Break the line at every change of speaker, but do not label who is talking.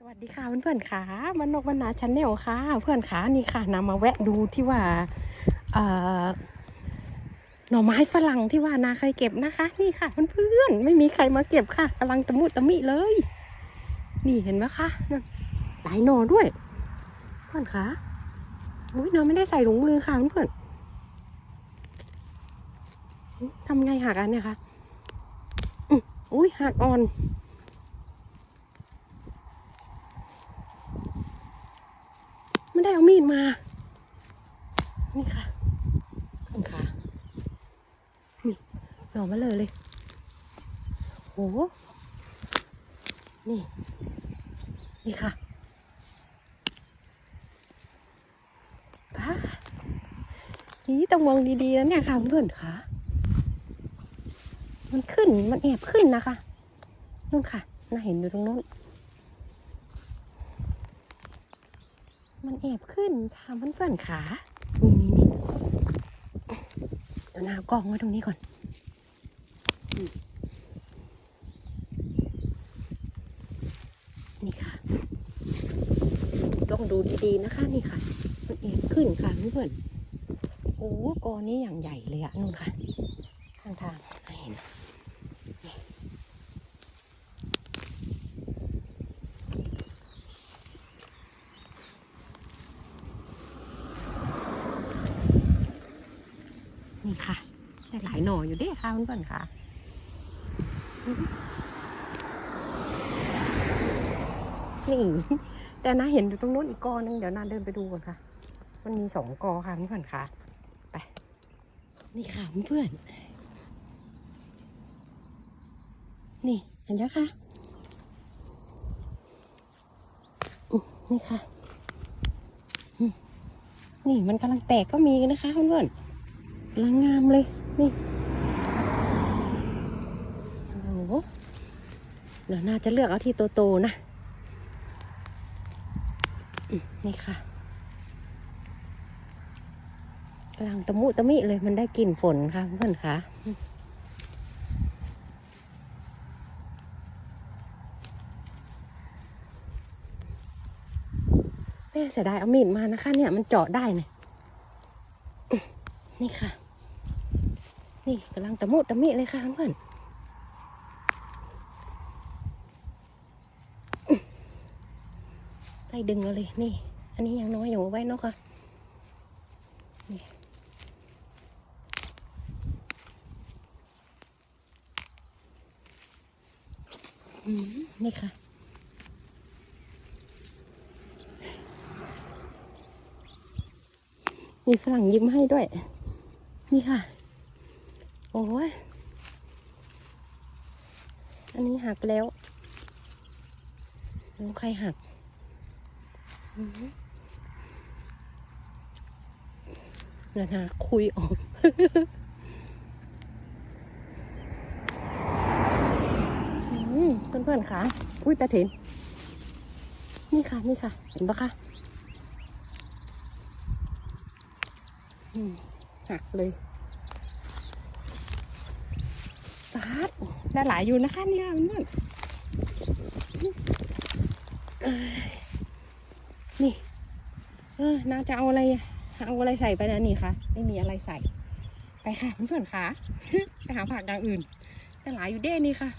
สวัสดีค่ะเพื่อนๆค่ะมันนกบรรณาชันแนลค่ะ เพื่อนขานี่ค่ะนำมาแวะดูที่ว่าเหน่อไม้ฝรั่งที่ว่านาใครเก็บนะคะ นี่ค่ะเพื่อนๆไม่มีใครมาเก็บค่ะกำลังตะมุตะมิเลย นี่เห็นไหมคะนั่นหลายหน่อด้วย เพื่อนขาอุ้ยน้าไม่ได้ใส่ถุงมือค่ะเพื่อนๆทำไงหักอันเนี่ยคะอุ้ยหักอ่อน ไม่ได้เอามีดมา นี่ค่ะนี่ค่ะนี่หน่อมาเลยเลย โห นี่ นี่ค่ะป้านี่ต้องมองดีๆนะเนี่ยค่ะเพื่อนๆค่ะ มันขึ้น มันแอบขึ้นนะคะนู่นค่ะ น่าเห็นอยู่ตรงนู้น มันแอบขึ้นค่ะเพื่อนๆขานี่นี่นี่เดี๋ยวนาเอากล้องไว้ตรงนี้ก่อนนี่ค่ะลองดูดีๆนะคะนี่ค่ะ มันแอบขึ้นค่ะเพื่อนๆโอ้กอนี้อย่างใหญ่เลยอะนู่นค่ะ ข้างทางเห็น นี่ค่ะ ได้หลายหน่ออยู่เด้ค่ะเพื่อนๆค่ะนี่แต่นาเห็นอยู่ตรงโน้นอีกกอนึงเดี๋ยวนาเดินไปดูก่อนค่ะ มันมีสองกอค่ะเพื่อนๆค่ะไปนี่ค่ะเพื่อนๆนี่เห็นแล้วค่ะนี่ค่ะนี่มันกำลังแตกก็มีนะคะเพื่อนๆำลังงามเลย นี่โอ้โหเดี๋ยวน่าจะเลือกเอาที่โตๆนะนี่ค่ะกำลังตะมุตะมิเลยมันได้กลิ่นฝนค่ะเพื่อนค่ะแม่เสียดายเอามีดมานะคะ เนี่ยมันเจาะได้เนี่ยนี่ค่ะ นี่กำลังตะมุตะมิเลยค่ะเพื่อนอืมไล่ดึงเอาเลยนี่ อันนี้ยังน้อยอยู่ไว้เนาะค่ะนี่นี่ค่ะมีฝรั่งยิ้มให้ด้วย นี่ค่ะ อ้ยอันนี้หักแล้วน้ใครหักเดี๋ยวนะคุยออกอืมเพื่อนๆค่ะ อุ้ยตาเถนนี่ค่ะ นี่ค่ะ เห็นปะคะหักเลยสาดได้หลายอยู่นะคะเนี่ยเพื่อนเอ้ยนี่ เออนาจะเอาอะไรเอาอะไรใส่ไปนะนี่ค่ะไม่มีอะไรใส่ ไปค่ะเพื่อนๆค่ะไปหาผักอย่างอื่นได้หลายอยู่เด้นี่ค่ะ